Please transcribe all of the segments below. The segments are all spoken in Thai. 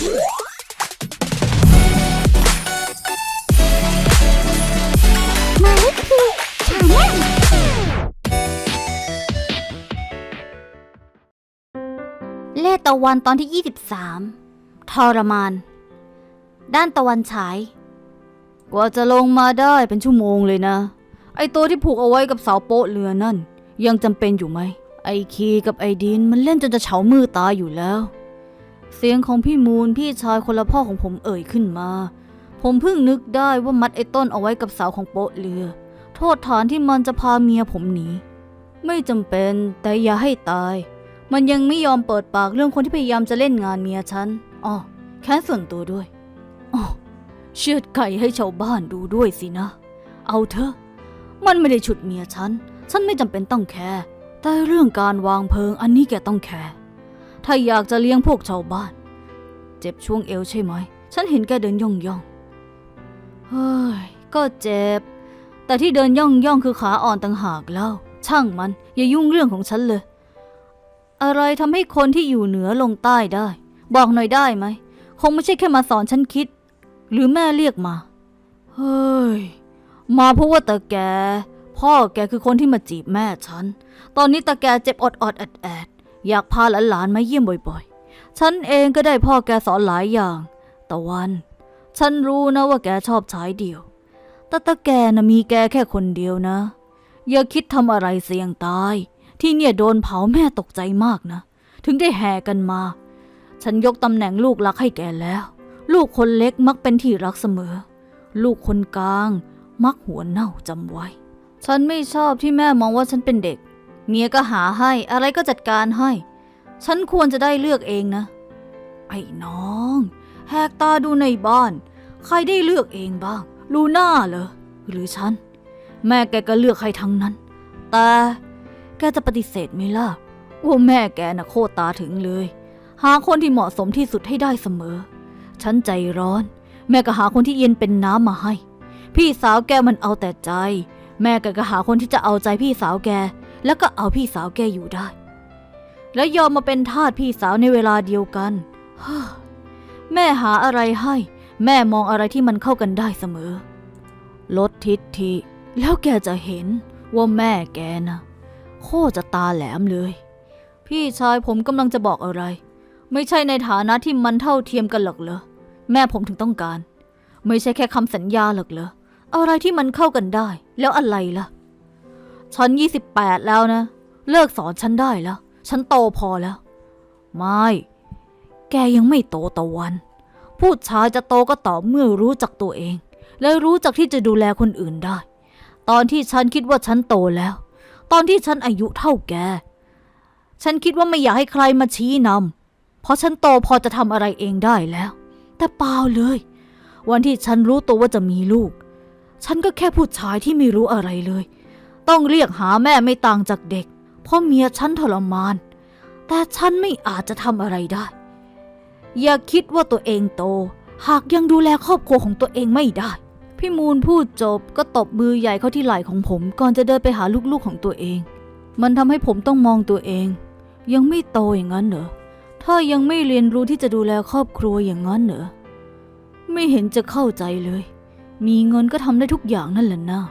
มายเลขคือชาแนลเลขตะวันตอนที่ 23 ทรมาน ด้านตะวันฉาย กว่าจะลงมาได้เป็นชั่วโมงเลยนะ ไอตัวที่ผูกเอาไว้กับเสาโป๊ะเรือนั่น ยังจำเป็นอยู่ไหม ไอคีกับไอดินมันเล่นจนจะเฉามือตายอยู่แล้ว เสียงของพี่มูลพี่ชายคนละพ่อของผมเอ่ยขึ้นมา ผมเพิ่งนึกได้ว่ามัดไอ้ต้นเอาไว้กับเสาของโป๊ะเรือ โทษฐานที่มันจะพาเมียผมหนี ไม่จำเป็นแต่อย่าให้ตาย มันยังไม่ยอมเปิดปากเรื่องคนที่พยายามจะเล่นงานเมียฉันอ๋อแค้นส่วนตัวด้วยอ๋อเชือดไก่ให้ชาวบ้านดูด้วยสินะ เอาเถอะ มันไม่ได้ฉุดเมียฉัน ฉันไม่จำเป็นต้องแคร์แต่เรื่องการวางเพลิงอันนี้แกต้องแคร์ ถ้าอยากจะเลี้ยงพวกชาวบ้าน เจ็บช่วงเอวใช่ไหม ฉันเห็นแกเดินย่องย่องเฮ้ย ก็เจ็บ แต่ที่เดินย่องย่องคือขาอ่อนต่างหากแล้วช่างมัน อย่ายุ่งเรื่องของฉันเลย อะไรทำให้คนที่อยู่เหนือลงใต้ได้ บอกหน่อยได้ไหม คงไม่ใช่แค่มาสอนฉันคิด หรือแม่เรียกมา เฮ้ย มาเพราะว่าตาแก พ่อแกคือคนที่มาจีบแม่ฉัน ตอนนี้ตาแกเจ็บอดอดแอดแอด อยากพาหลานๆมาเยี่ยมบ่อยๆ ฉันเองก็ได้พ่อแกสอนหลายอย่าง ตะวัน ฉันรู้นะว่าแกชอบใช้เดียว แต่ตาแกนะมีแกแค่คนเดียวนะ อย่าคิดทำอะไรเสี่ยงตาย ที่เนี่ยโดนเผาแม่ตกใจมากนะ ถึงได้แห่กันมา ฉันยกตำแหน่งลูกรักให้แกแล้ว ลูกคนเล็กมักเป็นที่รักเสมอ ลูกคนกลาง มักหัวเน่าจำไว้ ฉันไม่ชอบที่แม่มองว่าฉันเป็นเด็ก เมียก็หาให้อะไรก็จัดการให้ ฉันควรจะได้เลือกเองนะ ไอ้น้องแหกตาดูในบ้าน ใครได้เลือกเองบ้าง ลูน่าเหรอหรือฉัน แม่แกก็เลือกให้ทั้งนั้น แต่แกจะปฏิเสธไหมล่ะว่าแม่แกน่ะโคตรตาถึงเลย หาคนที่เหมาะสมที่สุดให้ได้เสมอ ฉันใจร้อน แม่ก็หาคนที่เย็นเป็นน้ำมาให้ พี่สาวแกมันเอาแต่ใจ แม่แกก็หาคนที่จะเอาใจพี่สาวแก แล้วก็เอาพี่สาวแกอยู่ได้ แล้วยอมมาเป็นทาสพี่สาวในเวลาเดียวกันฮ่าแม่หาอะไรให้ แม่มองอะไรที่มันเข้ากันได้เสมอ ลดทิฐิแล้วแกจะเห็นว่าแม่แกนะโคจะตาแหลมเลย พี่ชายผมกำลังจะบอกอะไร ไม่ใช่ในฐานะที่มันเท่าเทียมกันหรอกเหรอแม่ผมถึงต้องการ ไม่ใช่แค่คำสัญญาหรอกเหรออะไรที่มันเข้ากันได้ แล้วอะไรล่ะ ฉัน 28 แล้วนะ เลิกสอนฉันได้แล้ว ฉันโตพอแล้ว ไม่ แกยังไม่โตตะวัน ผู้ชายจะโตก็ต่อเมื่อรู้จักตัวเอง และรู้จักที่จะดูแลคนอื่นได้ ตอนที่ฉันคิดว่าฉันโตแล้ว ตอนที่ฉันอายุเท่าแก ฉันคิดว่าไม่อยากให้ใครมาชี้นำเพราะฉันโตพอจะทำอะไรเองได้แล้ว แต่เปล่าเลย วันที่ฉันรู้ตัวว่าจะมีลูก ฉันก็แค่ผู้ชายที่ไม่รู้อะไรเลย ต้องเรียกหาแม่ไม่ต่างจากเด็ก เพราะเมียฉันทรมาน แต่ฉันไม่อาจจะทำอะไรได้ อย่าคิดว่าตัวเองโต หากยังดูแลครอบครัวของตัวเองไม่ได้ พี่มูลพูดจบก็ตบมือใหญ่เข้าที่ไหล่ของผมก่อนจะเดินไปหาลูกๆของตัวเอง มันทำให้ผมต้องมองตัวเอง ยังไม่โตอย่างนั้นเหรอ ถ้ายังไม่เรียนรู้ที่จะดูแลครอบครัวอย่างนั้นเหรอ ไม่เห็นจะเข้าใจเลย มีเงินก็ทำได้ทุกอย่างนั่นแหละนะ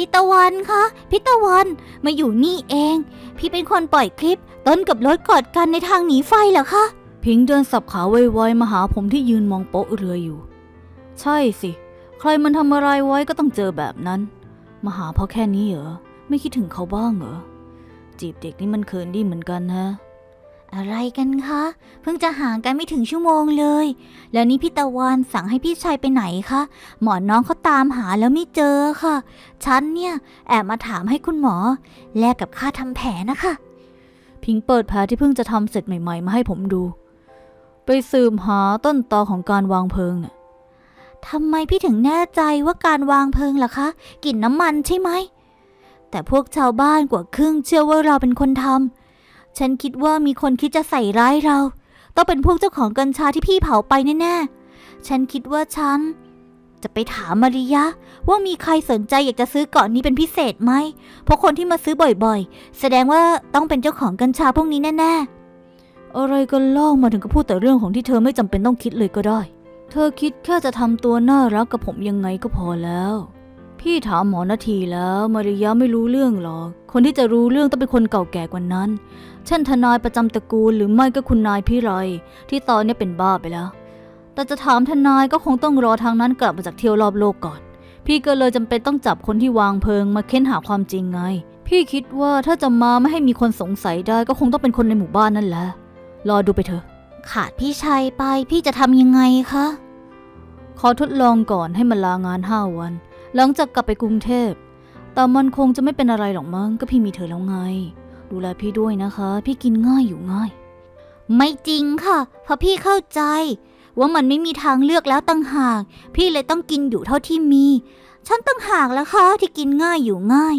พี่ตะวันคะพี่ตะวันมาอยู่นี่เอง พี่เป็นคนปล่อยคลิป ต้นกับรถกอดกันในทางหนีไฟเหรอคะพิงเดินสับขาไวๆมาหาผมที่ยืนมองโป๊ะเรืออยู่ ใช่สิ ใครมันทำอะไรไว้ก็ต้องเจอแบบนั้น มาหาเพราะแค่นี้เหรอ ไม่คิดถึงเขาบ้างเหรอ จีบเด็กนี่มันเขินดีเหมือนกันฮะ อะไรกันคะ เพิ่งจะห่างกันไม่ถึงชั่วโมงเลย แล้วนี่พี่ตะวันสั่งให้พี่ชายไปไหนคะ หมอน้องเขาตามหาแล้วไม่เจอค่ะ ฉันเนี่ยแอบมาถามให้คุณหมอ แลกกับค่าทำแผลนะคะ พิงค์เปิดแผลที่เพิ่งจะทำเสร็จใหม่ ๆ มาให้ผมดู ไปสืบหาต้นตอของการวางเพลิงน่ะทำไมพี่ถึงแน่ใจว่าการวางเพลิงล่ะคะกลิ่นน้ำมันใช่ไหมแต่พวกชาวบ้านกว่าครึ่งเชื่อว่าเราเป็นคนทำ ฉันคิดว่ามีคนคิดจะใส่ร้ายเรา ต้องเป็นพวกเจ้าของกัญชาที่พี่เผาไปแน่ๆ ฉันคิดว่าฉัน จะไปถามมาริยะ ว่ามีใครสนใจอยากจะซื้อเกาะนนี้เป็นพิเศษไหม เพราะคนที่มาซื้อบ่อยๆ แสดงว่าต้องเป็นเจ้าของกัญชาพวกนี้แน่ๆ อะไรกันเล่ามาถึงกับพูดแต่เรื่องของที่เธอไม่จำเป็นต้องคิดเลยก็ได้ เธอคิดแค่จะทำตัวน่ารักกับผมยังไงก็พอแล้วพี่ถามหมอนาทีแล้ว มาริยะไม่รู้เรื่องหรอก คนที่จะรู้เรื่องต้องเป็นคนเก่าแก่กว่านั้น เช่นทนายประจำตระกูลหรือไม่ก็คุณนายพี่ไรที่ตอนนี้เป็นบ้าไปแล้ว แต่จะถามทนายก็คงต้องรอทางนั้นกลับมาจากเที่ยวรอบโลกก่อน พี่ก็เลยจำเป็นต้องจับคนที่วางเพลิงมาเค้นหาความจริงไง พี่คิดว่าถ้าจะมาไม่ให้มีคนสงสัยได้ก็คงต้องเป็นคนในหมู่บ้านนั่นแหละรอดูไปเถอะ ขาดพี่ชัยไปพี่จะทำยังไงคะขอทดลองก่อนให้มันลางานห้าวัน หลังจากกลับไปกรุงเทพแต่มันคงจะไม่เป็นอะไรหรอกมั้งก็พี่มีเธอแล้วไง ดูแลพี่ด้วยนะคะ พี่กินง่ายอยู่ง่าย ไม่จริงค่ะเพราะพี่เข้าใจ ว่ามันไม่มีทางเลือกแล้วตั้งหาก พี่เลยต้องกินอยู่เท่าที่มี ฉันตั้งหากแล้วค่ะที่กินง่ายอยู่ง่าย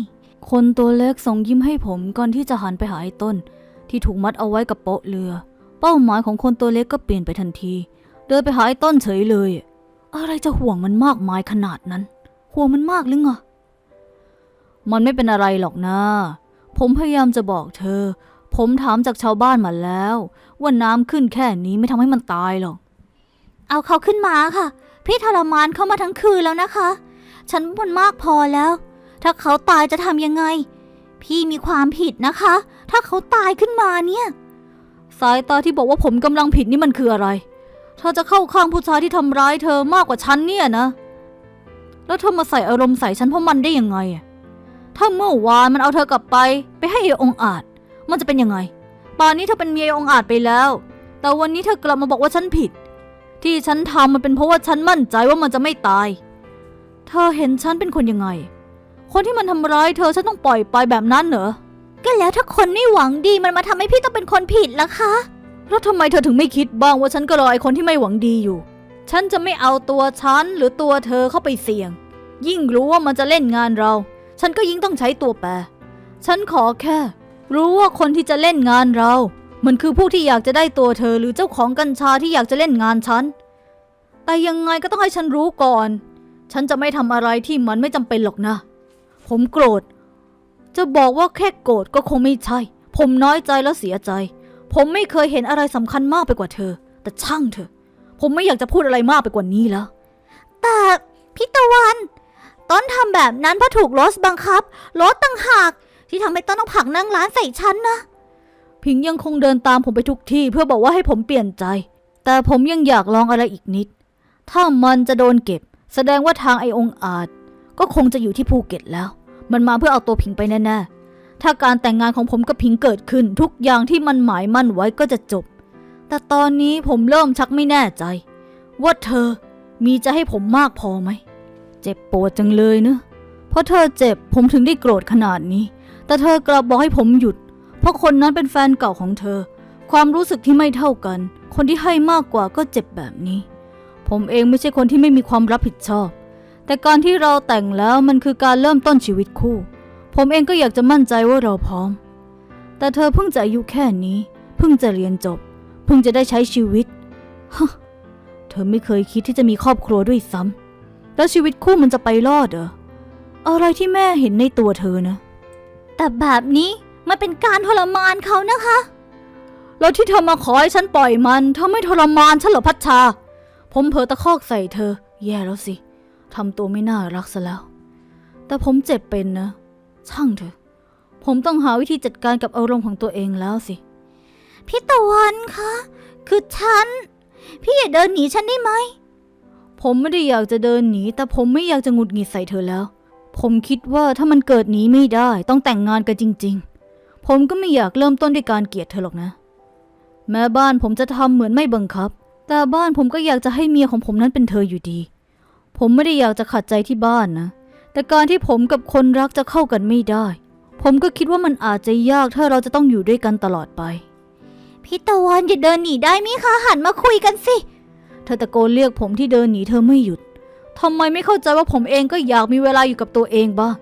คนตัวเล็กส่งยิ้มให้ผมก่อนที่จะหันไปหาไอ้ต้น ที่ถูกมัดเอาไว้กับโป๊ะเรือ เป้าหมายของคนตัวเล็กก็เปลี่ยนไปทันที เดินไปหาไอ้ต้นเฉยเลย อะไรจะห่วงมันมากมายขนาดนั้น ห่วงมันมากหรือไงมันไม่เป็นอะไรหรอกนะ ผมพยายามจะบอกเธอ ผมถามจากชาวบ้านมาแล้ว ว่าน้ำขึ้นแค่นี้ไม่ทำให้มันตายหรอก เอาเขาขึ้นมาค่ะ พี่ทรมานเขามาทั้งคืนแล้วนะคะ ฉันมันมากพอแล้ว ถ้าเขาตายจะทำยังไง พี่มีความผิดนะคะ ถ้าเขาตายขึ้นมาเนี่ย สายตาที่บอกว่าผมกำลังผิดนี่มันคืออะไร เธอจะเข้าข้างผู้ชายที่ทำร้ายเธอมากกว่าฉันเนี่ยนะ แล้วเธอมาใส่อารมณ์ใส่ฉันเพราะมันได้ยังไงอะ ถ้าเมื่อวานมันเอาเธอกลับไป ไปให้ไอ้องค์อาจ มันจะเป็นยังไงตอนนี้เธอเป็นเมียไอ้องค์อาจไปแล้ว แต่วันนี้เธอกลับมาบอกว่าฉันผิด ที่ฉันทำมันเป็นเพราะว่าฉันมั่นใจว่ามันจะไม่ตาย เธอเห็นฉันเป็นคนยังไง คนที่มันทำร้ายเธอฉันต้องปล่อยไปแบบนั้นเหรอ ก็แล้วถ้าคนไม่หวังดีมันมาทำให้พี่ต้องเป็นคนผิดล่ะคะ แล้วทำไมเธอถึงไม่คิดบ้างว่าฉันก็รอไอ้คนที่ไม่หวังดีอยู่ ฉันจะไม่เอาตัวฉันหรือตัวเธอเข้าไปเสี่ยง ยิ่งรู้ว่ามันจะเล่นงานเรา ฉันก็ยิ่งต้องใช้ตัวแปร ฉันขอแค่ รู้ว่าคนที่จะเล่นงานเรา มันคือผู้ที่อยากจะได้ตัวเธอหรือเจ้าของกัญชาที่อยากจะเล่นงานฉัน แต่ยังไงก็ต้องให้ฉันรู้ก่อน ฉันจะไม่ทำอะไรที่มันไม่จำเป็นหรอกนะ ผมโกรธ จะบอกว่าแค่โกรธก็คงไม่ใช่ ผมน้อยใจแล้วเสียใจ ผมไม่เคยเห็นอะไรสำคัญมากไปกว่าเธอ แต่ช่างเถอะ ผมไม่อยากจะพูดอะไรมากไปกว่านี้แล้ว แต่พี่ตะวัน ต้นทำแบบนั้นเพราะถูกโรสบังคับโรสตั้งหาก ที่ทำให้ต้นต้องผักนั่งร้านใส่ฉันนะ พิงยังคงเดินตามผมไปทุกที่เพื่อบอกว่าให้ผมเปลี่ยนใจ แต่ผมยังอยากลองอะไรอีกนิด ถ้ามันจะโดนเก็บ แสดงว่าทางไอองอาจ ก็คงจะอยู่ที่ภูเก็ตแล้ว มันมาเพื่อเอาตัวพิงไปแน่ๆ ถ้าการแต่งงานของผมกับพิงเกิดขึ้น ทุกอย่างที่มันหมายมั่นไว้ก็จะจบ แต่ตอนนี้ผมเริ่มชักไม่แน่ใจ ว่าเธอมีใจให้ผมมากพอไหม เจ็บปวดจังเลยเนอะเพราะเธอเจ็บผมถึงได้โกรธขนาดนี้ แต่เธอกลับบอกให้ผมหยุด เพราะคนนั้นเป็นแฟนเก่าของเธอ ความรู้สึกที่ไม่เท่ากัน คนที่ให้มากกว่าก็เจ็บแบบนี้ ผมเองไม่ใช่คนที่ไม่มีความรับผิดชอบ แต่การที่เราแต่งแล้วมันคือการเริ่มต้นชีวิตคู่ ผมเองก็อยากจะมั่นใจว่าเราพร้อม แต่เธอเพิ่งจะอายุแค่นี้ เพิ่งจะเรียนจบ เพิ่งจะได้ใช้ชีวิต เธอไม่เคยคิดที่จะมีครอบครัวด้วยซ้ำ แล้วชีวิตคู่มันจะไปรอดเหรอ อะไรที่แม่เห็นในตัวเธอนะ แต่แบบนี้มันเป็นการทรมานเขานะคะ แล้วที่เธอมาขอให้ฉันปล่อยมันเธอไม่ทรมานฉันเหรอพัชชา ผมเผลอตะคอกใส่เธอ แย่แล้วสิทำตัวไม่น่ารักซะแล้ว แต่ผมเจ็บเป็นนะ ช่างเถอะ ผมต้องหาวิธีจัดการกับอารมณ์ของตัวเองแล้วสิ พี่ตะวันคะ คือฉัน พี่อย่าเดินหนีฉันได้ไหม ผมไม่ได้อยากจะเดินหนี แต่ผมไม่อยากจะหงุดหงิดใส่เธอแล้ว ผมคิดว่าถ้ามันเกิดหนีไม่ได้ ต้องแต่งงานกันจริง ๆ ผมก็ไม่อยากเริ่มต้นด้วยการเกลียดเธอหรอกนะ แม้บ้านผมจะทำเหมือนไม่บังคับ แต่บ้านผมก็อยากจะให้เมียของผมนั้นเป็นเธออยู่ดี ผมไม่ได้อยากจะขัดใจที่บ้านนะ แต่การที่ผมกับคนรักจะเข้ากันไม่ได้ ผมก็คิดว่ามันอาจจะยากถ้าเราจะต้องอยู่ด้วยกันตลอดไป พี่ตะวันอย่าเดินหนีได้ไหมยคะหันมาคุยกันสิ ธอตะโกนเรียกผมที่เดินหนีเธอไม่หยุดทำไมไม่เข้าใจว่าผมเองก็อยากมีเวลาอยู่กับตัวเองบ้าง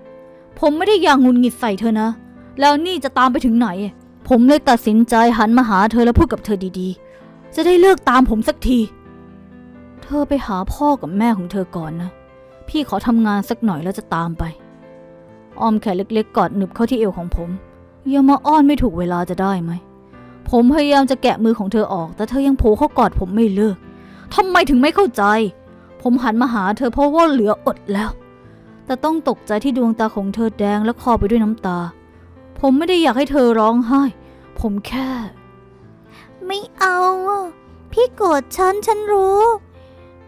ผมไม่ได้อยากหงุนหงิดใส่เธอนะ แล้วนี่จะตามไปถึงไหน ผมเลยตัดสินใจหันมาหาเธอแล้วพูดกับเธอดีๆ จะได้เลิกตามผมสักที เธอไปหาพ่อกับแม่ของเธอก่อนนะ พี่ขอทำงานสักหน่อยแล้วจะตามไป อ้อมแขนเล็กๆกอดหนึบเข้าที่เอวของผม อย่ามาอ้อนไม่ถูกเวลาจะได้ไหม ผมพยายามจะแกะมือของเธอออก แต่เธอยังโผล่เข้ากอดผมไม่เลิก ทำไมถึงไม่เข้าใจ ผมหันมาหาเธอเพราะว่าเหลืออดแล้ว แต่ต้องตกใจที่ดวงตาของเธอแดงและคลอไปด้วยน้ำตา ผมไม่ได้อยากให้เธอร้องไห้ ผมแค่ ไม่เอาอะพี่โกรธฉันฉันรู้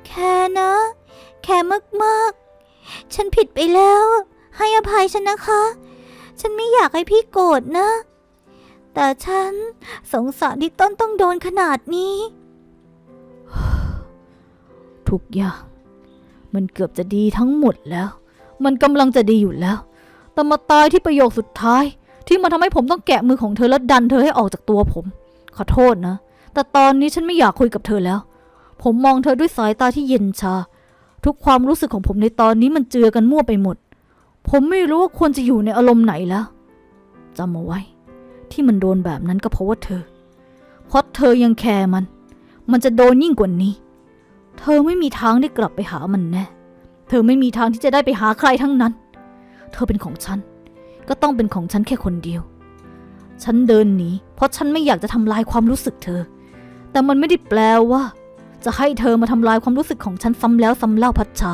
แค่นะ แค่มากๆ ฉันผิดไปแล้ว ให้อภัยฉันนะคะ ฉันไม่อยากให้พี่โกรธนะ แต่ฉันสงสารที่ต้นต้องโดนขนาดนี้ ทุกอย่าง มันเกือบจะดีทั้งหมดแล้ว มันกำลังจะดีอยู่แล้ว แต่มาตายที่ประโยคสุดท้าย ที่มาทำให้ผมต้องแกะมือของเธอและดันเธอให้ออกจากตัวผม ขอโทษนะ แต่ตอนนี้ฉันไม่อยากคุยกับเธอแล้ว ผมมองเธอด้วยสายตาที่เย็นชา ทุกความรู้สึกของผมในตอนนี้มันเจือกันมั่วไปหมด ผมไม่รู้ว่าควรจะอยู่ในอารมณ์ไหนแล้วจำเอาไว้ ที่มันโดนแบบนั้นก็เพราะว่าเธอ เพราะเธอยังแคร์มัน มันจะโดนยิ่งกว่านี้ เธอไม่มีทางได้กลับไปหามันแน่ เธอไม่มีทางที่จะได้ไปหาใครทั้งนั้น เธอเป็นของฉัน ก็ต้องเป็นของฉันแค่คนเดียว ฉันเดินหนีเพราะฉันไม่อยากจะทำลายความรู้สึกเธอ แต่มันไม่ได้แปลว่า จะให้เธอมาทำลายความรู้สึกของฉันซ้ำแล้วซ้ำเล่าพัชชา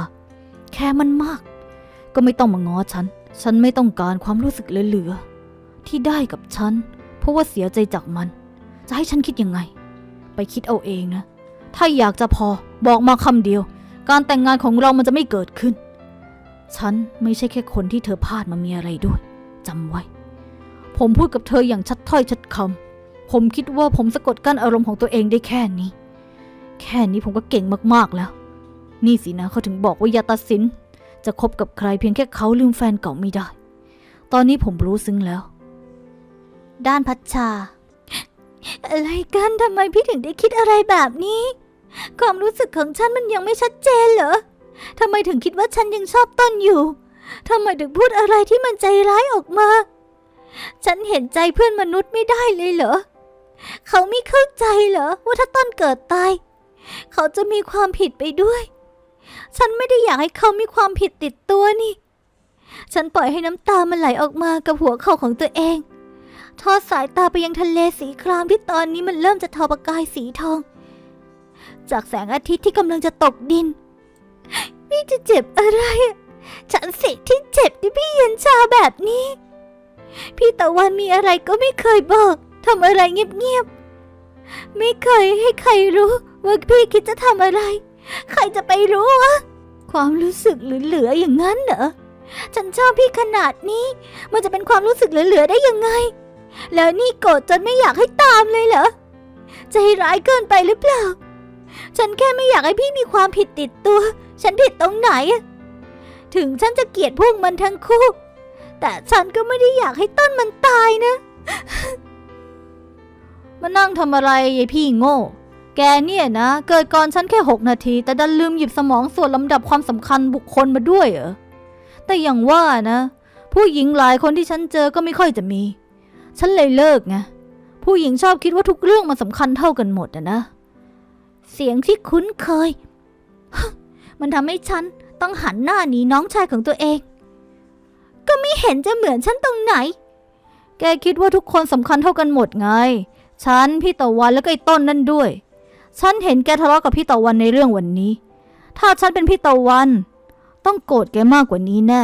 แค่มันมาก ก็ไม่ต้องมาง้อฉัน ฉันไม่ต้องการความรู้สึกเหลือๆที่ได้กับฉัน เพราะว่าเสียใจจากมัน จะให้ฉันคิดยังไง ไปคิดเอาเองนะ ถ้าอยากจะพอบอกมาคำเดียว การแต่งงานของเรามันจะไม่เกิดขึ้น ฉันไม่ใช่แค่คนที่เธอพลาดมามีอะไรด้วยจำไว้ ผมพูดกับเธออย่างชัดถ้อยชัดคำผมคิดว่าผมสะกดกั้นอารมณ์ของตัวเองได้แค่นี้ แค่นี้ผมก็เก่งมากๆแล้ว นี่สินะเขาถึงบอกว่าอย่าตัดสิน จะคบกับใครเพียงแค่เขาลืมแฟนเก่าไม่ได้ ตอนนี้ผมรู้ซึ้งแล้ว ด้านพัชชาอะไรกันทำไมพี่ถึงได้คิดอะไรแบบนี้ ความรู้สึกของฉันมันยังไม่ชัดเจนเหรอทำไมถึงคิดว่าฉันยังชอบต้นอยู่ทำไมถึงพูดอะไรที่มันใจร้ายออกมา ฉันเห็นใจเพื่อนมนุษย์ไม่ได้เลยเหรอ เขาไม่เข้าใจเหรอว่าถ้าต้นเกิดตาย เขาจะมีความผิดไปด้วย ฉันไม่ได้อยากให้เขามีความผิดติดตัวนี่ ฉันปล่อยให้น้ำตามันไหลออกมากับหัวเข่าของตัวเอง ทอดสายตาไปยังทะเลสีครามที่ตอนนี้มันเริ่มจะทอประกายสีทอง จากแสงอาทิตย์ที่กำลังจะตกดิน พี่จะเจ็บอะไร ฉันสิที่เจ็บที่พี่เย็นชาแบบนี้ พี่ตะวันมีอะไรก็ไม่เคยบอกทำอะไรเงียบๆ ไม่เคยให้ใครรู้ว่าพี่คิดจะทำอะไร ใครจะไปรู้วะ ความรู้สึกเหลือๆอย่างนั้นเหรอ ฉันชอบพี่ขนาดนี้ มันจะเป็นความรู้สึกเหลือๆได้ยังไง แล้วนี่โกรธจนไม่อยากให้ตามเลยเหรอ ใจร้ายเกินไปหรือเปล่า ฉันแค่ไม่อยากให้พี่มีความผิดติดตัว ฉันผิดตรงไหน ถึงฉันจะเกลียดพวกมันทั้งคู่ แต่ฉันก็ไม่ได้อยากให้ต้นมันตายนะ มานั่งทำอะไรยายพี่โง่ แกเนี่ยนะ เกิดก่อนฉันแค่หกนาที แต่ดันลืมหยิบสมองส่วนลำดับความสำคัญบุคคลมาด้วยเหรอ แต่อย่างว่านะ ผู้หญิงหลายคนที่ฉันเจอก็ไม่ค่อยจะมี ฉันเลยเลิกไง ผู้หญิงชอบคิดว่าทุกเรื่องมันสำคัญเท่ากันหมดอะนะ เสียงที่คุ้นเคย มันทำให้ฉันต้องหันหน้าหนีน้องชายของตัวเอง ก็ไม่เห็นจะเหมือนฉันตรงไหน แกคิดว่าทุกคนสำคัญเท่ากันหมดไง ฉันพี่ตะวันแล้วก็ไอ้ต้นนั่นด้วย ฉันเห็นแกทะเลาะกับพี่ตะวันในเรื่องวันนี้ ถ้าฉันเป็นพี่ตะวัน ต้องโกรธแกมากกว่านี้แน่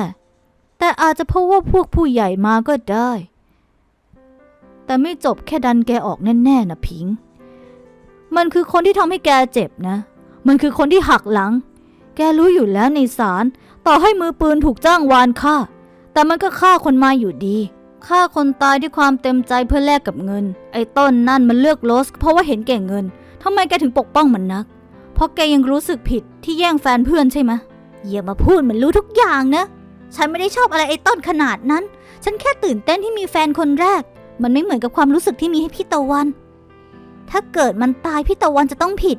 แต่อาจจะเพราะว่าพวกผู้ใหญ่มาก็ได้ แต่ไม่จบแค่ดันแกออกแน่ๆนะพิงค์ มันคือคนที่ทำให้แกเจ็บนะ มันคือคนที่หักหลัง แกรู้อยู่แล้วในศาลต่อให้มือปืนถูกจ้างวานฆ่า แต่มันก็ฆ่าคนมาอยู่ดีฆ่าคนตายด้วยความเต็มใจเพื่อแลกกับเงิน ไอ้ต้นนั่นมันเลือกโรสเพราะว่าเห็นแก่เงินทำไมแกถึงปกป้องมันนัก เพราะแกยังรู้สึกผิดที่แย่งแฟนเพื่อนใช่ไหมอย่ามาพูดเหมือนรู้ทุกอย่างนะ ฉันไม่ได้ชอบอะไรไอ้ต้นขนาดนั้น ฉันแค่ตื่นเต้นที่มีแฟนคนแรก มันไม่เหมือนกับความรู้สึกที่มีให้พี่ตะวัน ถ้าเกิดมันตายพี่ตะวันจะต้องผิด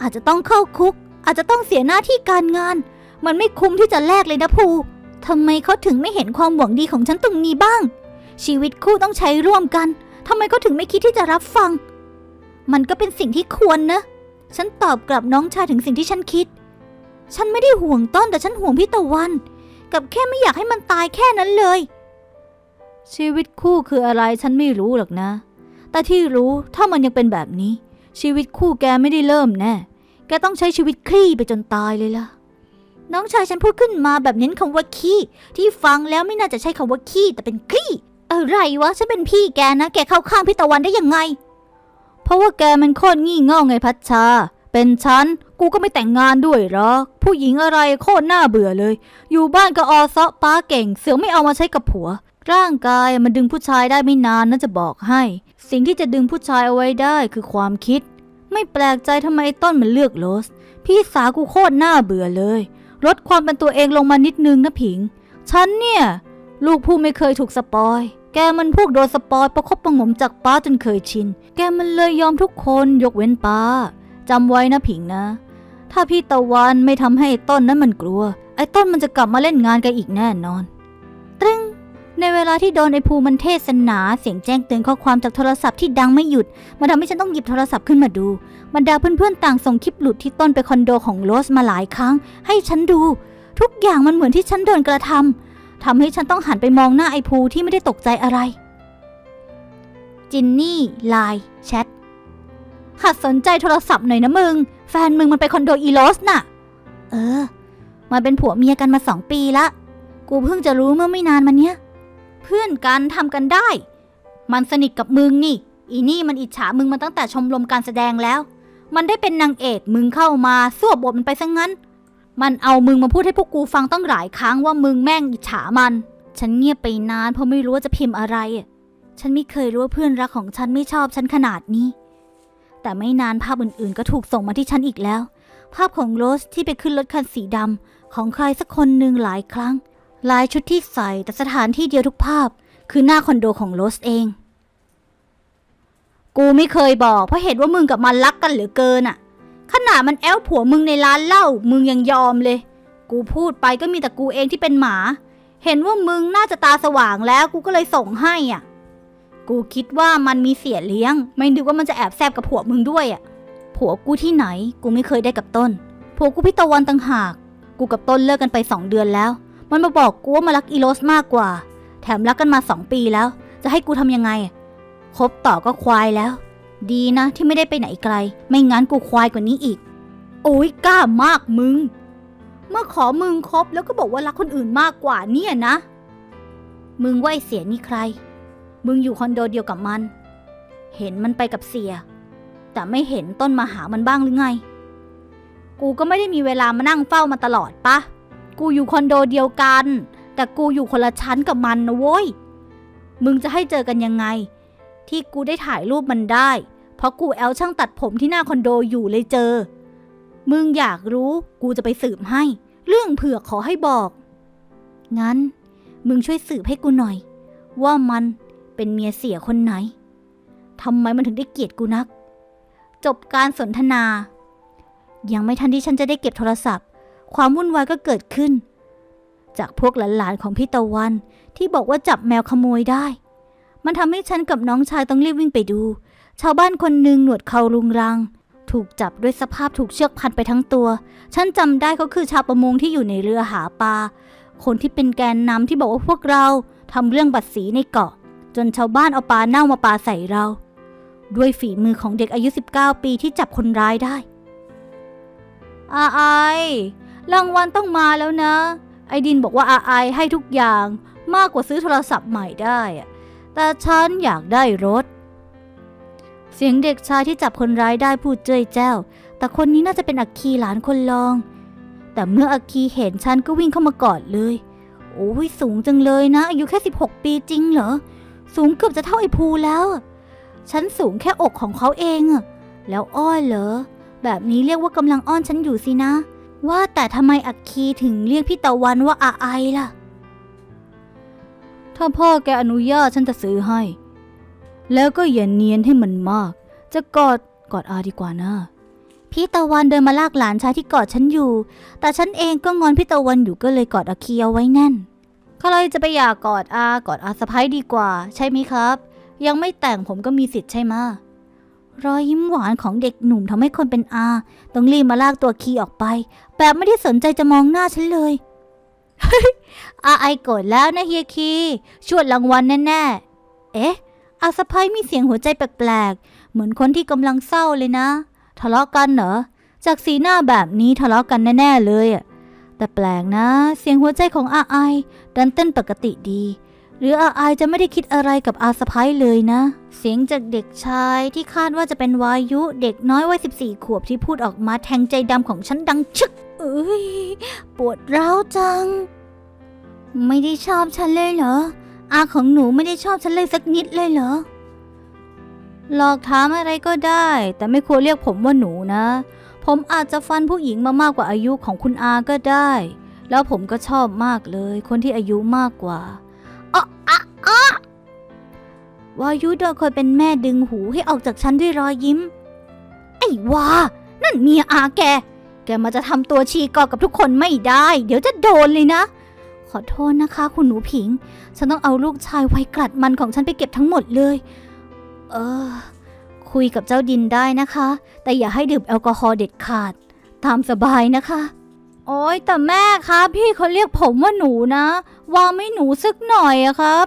อาจจะต้องเข้าคุก อาจจะต้องเสียหน้าที่การงาน มันไม่คุ้มที่จะแลกเลยนะภูทำไมเขาถึงไม่เห็นความหวังดีของฉันตรงนี้บ้าง ชีวิตคู่ต้องใช้ร่วมกันทำไมเขาถึงไม่คิดที่จะรับฟัง มันก็เป็นสิ่งที่ควรนะ ฉันตอบกลับน้องชายถึงสิ่งที่ฉันคิด ฉันไม่ได้ห่วงต้นแต่ฉันห่วงพี่ตะวัน กับแค่ไม่อยากให้มันตายแค่นั้นเลย ชีวิตคู่คืออะไรฉันไม่รู้หรอกนะ แต่ที่รู้ถ้ามันยังเป็นแบบนี้ ชีวิตคู่แกไม่ได้เริ่มแน่แกต้องใช้ชีวิตคลี่ไปจนตายเลยล่ะ น้องชายฉันพูดขึ้นมาแบบเน้นคำว่าขี้ ที่ฟังแล้วไม่น่าจะใช้คำว่าขี้แต่เป็นขี้อะไรวะฉันเป็นพี่แกนะ แกเข้าข้างพี่ตะวันได้ยังไง เพราะว่าแกมันโคตรงี่เง่าไงพัชชา เป็นฉันกูก็ไม่แต่งงานด้วยหรอกผู้หญิงอะไรโคตรน่าเบื่อเลย อยู่บ้านก็ออซาะป้าเก่ง เสือไม่เอามาใช้กับผัว ร่างกายมันดึงผู้ชายได้ไม่นานนะจะบอกให้ สิ่งที่จะดึงผู้ชายเอาไว้ได้คือความคิด ไม่แปลกใจทำไมไอ้ต้นมันเลือกโรสพี่สาวกูโคตรน่าเบื่อเลย ลดความเป็นตัวเองลงมานิดนึงนะผิง ฉันเนี่ย ลูกผู้ไม่เคยถูกสปอย แกมันพวกโดนสปอยประคบประงมจากป้าจนเคยชิน แกมันเลยยอมทุกคนยกเว้นป้าจำไว้นะผิงนะ ถ้าพี่ตะวันไม่ทำให้ไอ้ต้นนั้นมันกลัว ไอ้ต้นมันจะกลับมาเล่นงานแกันอีกแน่นอน ในเวลาที่โดนไอ้ภูมันเทศนาเสียงแจ้งเตือนข้อความจากโทรศัพท์ที่ดังไม่หยุด มันทำให้ฉันต้องหยิบโทรศัพท์ขึ้นมาดูบรรดาเพื่อนๆต่างส่งคลิปหลุดที่ต้นไปคอนโดของโรสมาหลายครั้ง ให้ฉันดู ทุกอย่างมันเหมือนที่ฉันโดนกระทำทำให้ฉันต้องหันไปมองหน้าไอ้ภูที่ไม่ได้ตกใจอะไร จินนี่ไลน์แชทหัดสนใจโทรศัพท์หน่อยนะมึง แฟนมึงมันไปคอนโดอีโรสน่ะ เออ มันเป็นผัวเมียกันมาสองปีละ กูเพิ่งจะรู้เมื่อไม่นานมาเนี้ย เพื่อนกันทำกันได้ มันสนิทกับมึงนี่ อีนี่มันอิจฉามึงมาตั้งแต่ชมรมการแสดงแล้ว มันได้เป็นนางเอกมึงเข้ามาสวบบทมันไปซะงั้น มันเอามึงมาพูดให้พวกกูฟังตั้งหลายครั้งว่ามึงแม่งอิจฉามัน ฉันเงียบไปนานเพราะไม่รู้ว่าจะพิมพ์อะไร ฉันไม่เคยรู้ว่าเพื่อนรักของฉันไม่ชอบฉันขนาดนี้ แต่ไม่นานภาพอื่นๆ ก็ถูกส่งมาที่ฉันอีกแล้ว ภาพของโรสที่ไปขึ้นรถคันสีดำของใครสักคนหนึ่งหลายครั้ง ลายชุดที่ใส่แต่สถานที่เดียวทุกภาพ คือหน้าคอนโดของโรสเอง กูไม่เคยบอกเพราะเหตุว่ามึงกับมันรักกันเหลือเกินอะขนาดมันแอลผัวมึงในร้านเหล้ามึงยังยอมเลย กูพูดไปก็มีแต่กูเองที่เป็นหมา เห็นว่ามึงน่าจะตาสว่างแล้วกูก็เลยส่งให้อะ กูคิดว่ามันมีเสียเลี้ยง ไม่นึกว่ามันจะแอบแซบกับผัวมึงด้วยอะ ผัวกูที่ไหน กูไม่เคยได้กับต้น ผัวกูพี่ตะวันต่างหาก กูกับต้นเลิกกันไปสองเดือนแล้ว มันมาบอกกูว่ามารักอีโรสมากกว่า แถมรักกันมาสองปีแล้ว จะให้กูทำยังไง คบต่อก็ควายแล้ว ดีนะที่ไม่ได้ไปไหนไกล ไม่งั้นกูควายกว่านี้อีก โอ้ยกล้ามากมึง เมื่อขอมึงคบแล้วก็บอกว่ารักคนอื่นมากกว่าเนี่ยนะ มึงว่าไอเสียนี่ใคร มึงอยู่คอนโดเดียวกับมัน เห็นมันไปกับเสีย แต่ไม่เห็นต้นมาหามันบ้างหรือไง กูก็ไม่ได้มีเวลามานั่งเฝ้ามาตลอดปะ กูอยู่คอนโดเดียวกัน แต่กูอยู่คนละชั้นกับมันนะโว้ย มึงจะให้เจอกันยังไง ที่กูได้ถ่ายรูปมันได้ เพราะกูแอลช่างตัดผมที่หน้าคอนโดอยู่เลยเจอ มึงอยากรู้กูจะไปสืบให้ เรื่องเผือกขอให้บอก งั้น มึงช่วยสืบให้กูหน่อย ว่ามันเป็นเมียเสียคนไหนทำไมมันถึงได้เกลียดกูนัก จบการสนทนา ยังไม่ทันที่ฉันจะได้เก็บโทรศัพท์ ความวุ่นวายก็เกิดขึ้น จากพวกหลานๆของพี่ตะวันที่บอกว่าจับแมวขโมยได้ มันทำให้ฉันกับน้องชายต้องรีบวิ่งไปดู ชาวบ้านคนหนึ่งหนวดเขารุงรัง ถูกจับด้วยสภาพถูกเชือกพันไปทั้งตัว ฉันจำได้เขาคือชาวประมงที่อยู่ในเรือหาปลาคนที่เป็นแกนนำที่บอกว่าพวกเราทำเรื่องบัตรสีในเกาะ จนชาวบ้านเอาปลาเน่ามาปลาใส่เรา ด้วยฝีมือของเด็กอายุ 19 ปีที่จับคนร้ายได้อาไอ รางวัลต้องมาแล้วนะ ไอดินบอกว่าอาไอให้ทุกอย่างมากกว่าซื้อโทรศัพท์ใหม่ได้อะแต่ฉันอยากได้รถ เสียงเด็กชายที่จับคนร้ายได้พูดเจ้ยแจ้ว แต่คนนี้น่าจะเป็นอักคีหลานคนรอง แต่เมื่ออักคีเห็นฉันก็วิ่งเข้ามากอดเลย โอ้ยสูงจังเลยนะ อายุแค่ 16 ปีจริงเหรอ สูงเกือบจะเท่าไอ้ภูแล้ว ฉันสูงแค่อกของเขาเองอะแล้วอ้อนเหรอ แบบนี้เรียกว่ากำลังอ้อนฉันอยู่สินะ ว่าแต่ทำไมอักคีถึงเรียกพี่ตะวันว่าอาไอล่ะ ถ้าพ่อแกอนุญาตฉันจะซื้อให้ แล้วก็อย่าเนียนให้มันมาก จะกอดกอดอาดีกว่านะ พี่ตะวันเดินมาลากหลานชายที่กอดฉันอยู่ แต่ฉันเองก็งอนพี่ตะวันอยู่ก็เลยกอดอาคีเอาไว้แน่นใครจะไปอยากกอดอากอดอาสะพ้ายดีกว่า ใช่ไหมครับ ยังไม่แต่งผมก็มีสิทธิ์ใช่ไหมะ รอยยิ้มหวานของเด็กหนุ่มทำให้คนเป็นอา ต้องรีบมาลากตัวคีออกไป แบบไม่ได้สนใจจะมองหน้าฉันเลยอาไอโกรธแล้วนะเฮียคี ชวดรางวัลแน่ๆ เอ๊ะ อาสะพ้ยมีเสียงหัวใจแปลกๆ เหมือนคนที่กำลังเศร้าเลยนะ ทะเลาะกันเหรอ จากสีหน้าแบบนี้ทะเลาะกันแน่ๆเลยอะแต่แปลกนะ เสียงหัวใจของอาไอดันเต้นปกติดี หรืออาไอจะไม่ได้คิดอะไรกับอาสะพ้ยเลยนะ เสียงจากเด็กชายที่คาดว่าจะเป็นวายุเด็กน้อยวัย14 ขวบที่พูดออกมาแทงใจดำของฉันดังชึกเอ้ยปวดร้าวจัง ไม่ได้ชอบฉันเลยเหรอ อาของหนูไม่ได้ชอบฉันเลยสักนิดเลยเหรอ หลอกถามอะไรก็ได้ แต่ไม่ควรเรียกผมว่าหนูนะ ผมอาจจะฟันผู้หญิงมามากกว่าอายุของคุณอาก็ได้ แล้วผมก็ชอบมากเลย คนที่อายุมากกว่า อะวายุโดนคนเป็นแม่ดึงหูให้ออกจากฉันด้วยรอยยิ้ม ไอ้วา นั่นเมียอาแก แกมาจะทำตัวชีกอกับทุกคนไม่ได้ เดี๋ยวจะโดนเลยนะ ขอโทษนะคะคุณหนูผิง ฉันต้องเอาลูกชายไว้กลัดมันของฉันไปเก็บทั้งหมดเลย เออ คุยกับเจ้าดินได้นะคะ แต่อย่าให้ดื่มแอลกอฮอล์เด็ดขาด ตามสบายนะคะ โอ๊ยแต่แม่ครับพี่เขาเรียกผมว่าหนูนะ วาไม่หนูสักหน่อยอะครับ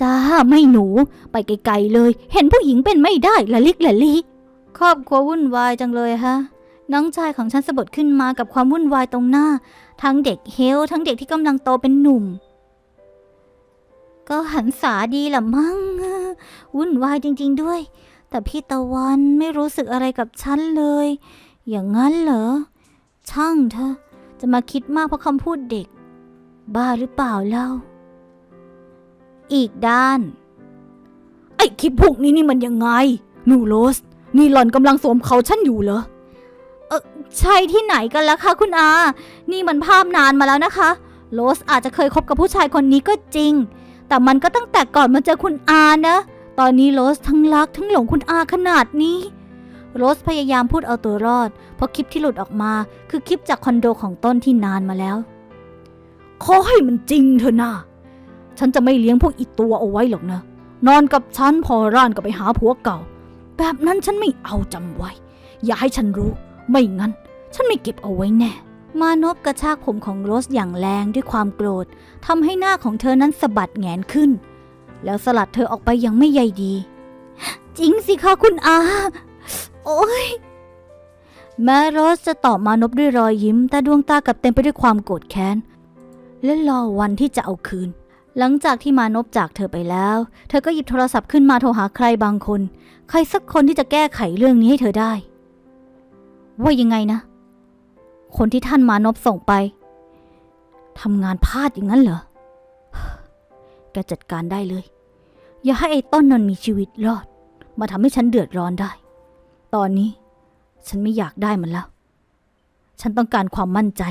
จ้าไม่หนู ไปไกลๆเลย เห็นผู้หญิงเป็นไม่ได้ละลิกละลิครอบครัววุ่นวายจังเลยฮะ น้องชายของฉันสะบัดขึ้นมากับความวุ่นวายตรงหน้า ทั้งเด็กเฮลทั้งเด็กที่กำลังโตเป็นหนุ่ม ก็หันษาดีละมั้งวุ่นวายจริง ๆด้วย แต่พี่ตะวันไม่รู้สึกอะไรกับฉันเลย อย่างนั้นเหรอ ช่างเธอ จะมาคิดมากเพราะคำพูดเด็ก บ้าหรือเปล่าเล่า อีกด้าน ไอ้คลิปพวกนี้นี่มันยังไงหนูโรส นี่หล่อนกำลังสวมเขาฉันอยู่เหรอใช่ที่ไหนกันล่ะคะคุณอา นี่มันภาพนานมาแล้วนะคะ โรสอาจจะเคยคบกับผู้ชายคนนี้ก็จริง แต่มันก็ตั้งแต่ก่อนมาเจอคุณอานะ ตอนนี้โรสทั้งรักทั้งหลงคุณอาขนาดนี้ โรสพยายามพูดเอาตัวรอด เพราะคลิปที่หลุดออกมา คือคลิปจากคอนโดของต้นที่นานมาแล้ว ขอให้มันจริงเถอะนะ ฉันจะไม่เลี้ยงพวกอีตัวเอาไว้หรอกนะ นอนกับฉันพอร่านก็ไปหาผัวเก่า แบบนั้นฉันไม่เอาจำไว้ อย่าให้ฉันรู้ ไม่งั้น ฉันไม่เก็บเอาไว้แน่ มานพกระชากผมของโรสอย่างแรงด้วยความโกรธทำให้หน้าของเธอนั้นสะบัดแงนขึ้น แล้วสลัดเธอออกไปอย่างไม่ใยดี จริงสิคะคุณอา โอ้ยแม้โรสจะตอบมานพด้วยรอยยิ้ม แต่ดวงตากลับเต็มไปด้วยความโกรธแค้น และรอวันที่จะเอาคืน หลังจากที่มานพจากเธอไปแล้ว เธอก็หยิบโทรศัพท์ขึ้นมาโทรหาใครบางคน ใครสักคนที่จะแก้ไขเรื่องนี้ให้เธอได้ ว่ายังไงนะ คนที่ท่านมานพส่งไปทำงานพลาดอย่างนั้นเหรอ แกจัดการได้เลย อย่าให้ไอ้ต้นนนมีชีวิตรอด มาทำให้ฉันเดือดร้อนได้ ตอนนี้ ฉันไม่อยากได้มันแล้ว ฉันต้องการความมั่นใจ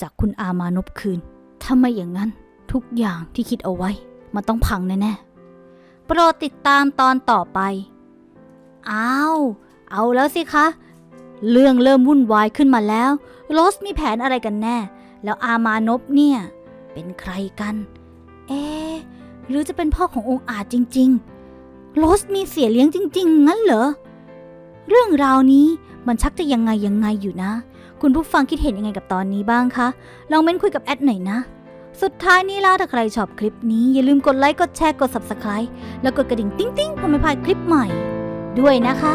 จากคุณอามานพคืน ถ้าไม่อย่างนั้น ทุกอย่างที่คิดเอาไว้ มันต้องพังแน่ๆ โปรดติดตามตอนต่อไป อ้าว เอาแล้วสิคะ เรื่องเริ่มวุ่นวายขึ้นมาแล้ว โรสมีแผนอะไรกันแน่ แล้วอามานพเนี่ย เป็นใครกัน เอ๊หรือจะเป็นพ่อขององค์อาจจริง ๆ โรสมีเสียเลี้ยงจริง ๆ งั้นเหรอ เรื่องราวนี้มันชักจะยังไงยังไงอยู่นะ คุณผู้ฟังคิดเห็นยังไงกับตอนนี้บ้างคะ ลองเม้นคุยกับแอดหน่อยนะ สุดท้ายนี้แล้วถ้าใครชอบคลิปนี้อย่าลืมกดไลค์ กดแชร์ กด Subscribe แล้วกดกระดิ่งติ๊งๆเพื่อไม่พลาดคลิปใหม่ ด้วยนะคะ